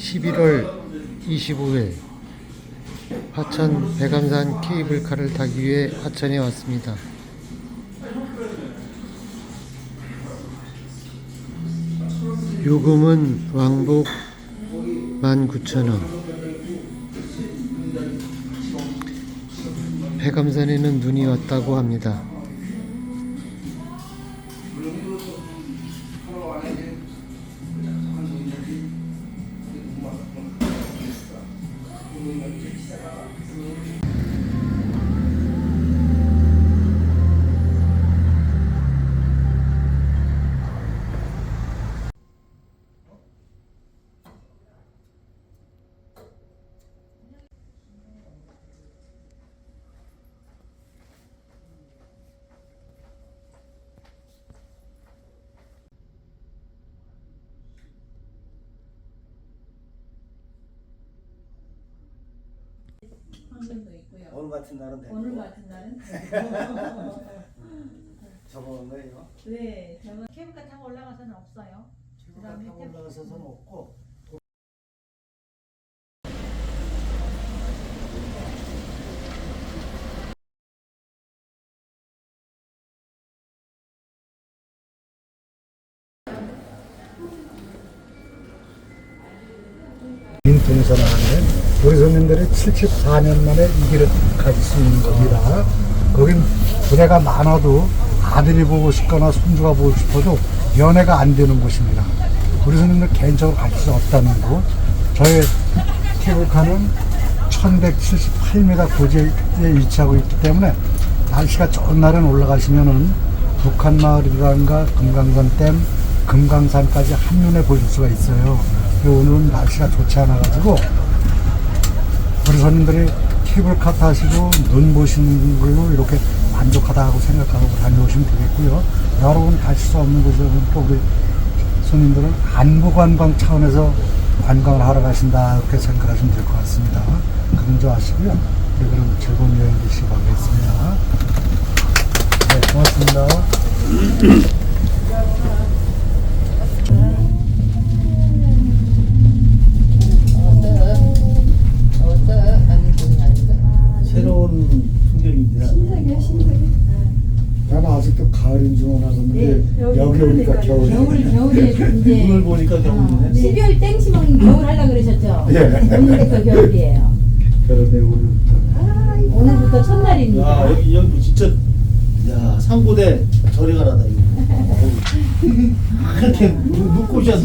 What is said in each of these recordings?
11월 25일 하천 백암산 케이블카를 타기 위해 하천에 왔습니다. 요금은 왕복 19,000원. 백암산에는 눈이 왔다고 합니다. 황금도 있고요. 오늘 같은 날은 됐고 오늘 같은 날은 저번 거예요. 네, 저는 케이블카 타고 올라가서는 없어요. 케이블카 타고 올라가서는 없고 인동선을 하는 우리 손님들이 74년 만에 이 길을 가질 수 있는 겁니다. 거긴 부대가 많아도 아들이 보고 싶거나 손주가 보고 싶어도 연애가 안 되는 곳입니다. 우리 손님들 개인적으로 가질 수 없다는 거. 저희 케이블카는 1178m 고지에 위치하고 있기 때문에 날씨가 좋은 날은 올라가시면은 북한마을이란가 금강산 댐, 금강산까지 한눈에 보실 수가 있어요. 오늘은 날씨가 좋지 않아가지고 우리 손님들이 케이블카 타시고 눈 보시는 걸로 이렇게 만족하다고 생각하고 다녀오시면 되겠고요. 여러분 가실 수 없는 곳은 또 우리 손님들은 안구 관광 차원에서 관광을 하러 가신다 이렇게 생각하시면 될 것 같습니다. 그런 줄 아시고요. 네, 그럼 즐거운 여행 되시기 바라겠습니다. 네, 고맙습니다. 가을인 줄 알았는데 네, 여기 오니까 그러니까 겨울이 겨울 겨울에 이제 오늘 보니까 겨울이네. 12월 땡치면 겨울 하려 그러셨죠? 예. 오늘부터 겨울이에요. 그런데 오늘부터 오늘부터 첫날입니다. 야 여기 여기 진짜 야 상고대 저리 가라다 이거. 그렇게 눈꽃이야.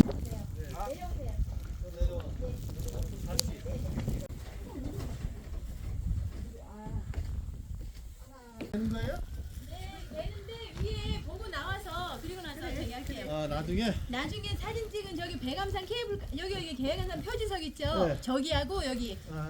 되는데 위에 보고 나와서 그리고 나서 저기 할게요. 아 나중에 나중에 사진 찍은 저기 백암산 케이블 여기 여기 계양산 표지석 있죠. 네. 저기하고 여기 아,